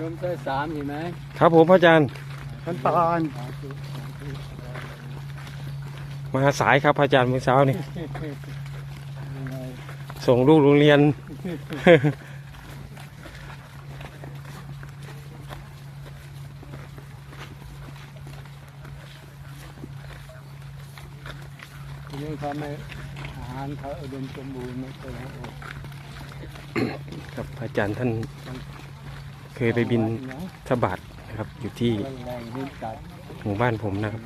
ยมเส้สามเห็นไหมครับผมพระอาจารย์ขั้นตอนมาสายครับพระอาจารย์เมื่อเช้านี่ส่งลูกโรงเรียน ทีนี้เขาไม่อาหารเขาอุดมสมบูรณ์ไม่เคยให้อดครับพระอาจารย์ท่าน เคยไปบินทบาทนะครับ อยู่ที่แรงนิดจัดหมู่บ้านผมนะครับ